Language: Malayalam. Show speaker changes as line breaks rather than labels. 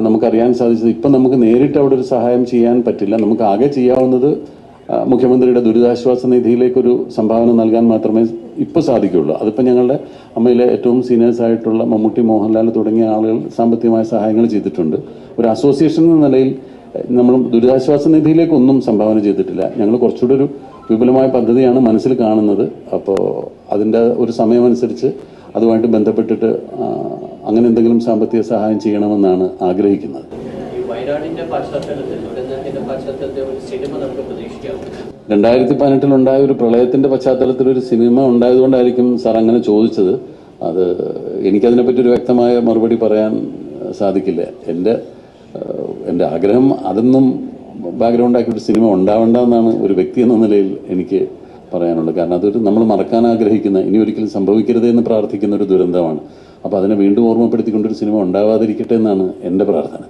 നമുക്കറിയാൻ സാധിച്ചത് ഇപ്പം നമുക്ക് നേരിട്ട് അവിടെ ഒരു സഹായം ചെയ്യാൻ പറ്റില്ല. നമുക്ക് ആകെ ചെയ്യാവുന്നത് മുഖ്യമന്ത്രിയുടെ ദുരിതാശ്വാസ നിധിയിലേക്കൊരു സംഭാവന നൽകാൻ മാത്രമേ ഇപ്പോൾ സാധിക്കുകയുള്ളൂ അതിപ്പോൾ ഞങ്ങളുടെ അമ്മയിലെ ഏറ്റവും സീനിയേഴ്സ് ആയിട്ടുള്ള മമ്മൂട്ടി മോഹൻലാൽ തുടങ്ങിയ ആളുകൾ സാമ്പത്തികമായ സഹായങ്ങൾ ചെയ്തിട്ടുണ്ട്. ഒരു അസോസിയേഷൻ എന്ന നിലയിൽ നമ്മൾ ദുരിതാശ്വാസ നിധിയിലേക്കൊന്നും സംഭാവന ചെയ്തിട്ടില്ല. ഞങ്ങൾ കുറച്ചുകൂടി ഒരു വിപുലമായ പദ്ധതിയാണ് മനസ്സിൽ കാണുന്നത്. അപ്പോൾ അതിന്റെ ഒരു സമയമനുസരിച്ച് അതുമായിട്ട് ബന്ധപ്പെട്ടിട്ട് അങ്ങനെ എന്തെങ്കിലും സാമ്പത്തിക സഹായം ചെയ്യണമെന്നാണ് ആഗ്രഹിക്കുന്നത്. രണ്ടായിരത്തി പതിനെട്ടിലുണ്ടായ ഒരു പ്രളയത്തിന്റെ പശ്ചാത്തലത്തിൽ ഒരു സിനിമ ഉണ്ടായതുകൊണ്ടായിരിക്കും സാർ അങ്ങനെ ചോദിച്ചത്. അത് എനിക്കതിനെപ്പറ്റി ഒരു വ്യക്തമായ മറുപടി പറയാൻ സാധിക്കില്ല. എന്റെ എന്റെ ആഗ്രഹം അതൊന്നും ബാക്ക്ഗ്രൗണ്ടാക്കി ഒരു സിനിമ ഉണ്ടാവേണ്ട എന്നാണ് ഒരു വ്യക്തി എന്ന നിലയിൽ എനിക്ക് പറയാനുള്ളത് കാരണം അതൊരു നമ്മൾ മറക്കാൻ ആഗ്രഹിക്കുന്ന ഇനി ഒരിക്കലും സംഭവിക്കരുത് എന്ന് പ്രാർത്ഥിക്കുന്ന ഒരു ദുരന്തമാണ്. അപ്പോൾ അതിനെ വീണ്ടും ഓർമ്മപ്പെടുത്തിക്കൊണ്ടൊരു സിനിമ ഉണ്ടാവാതിരിക്കട്ടെ എന്നാണ് എന്റെ പ്രാർത്ഥന.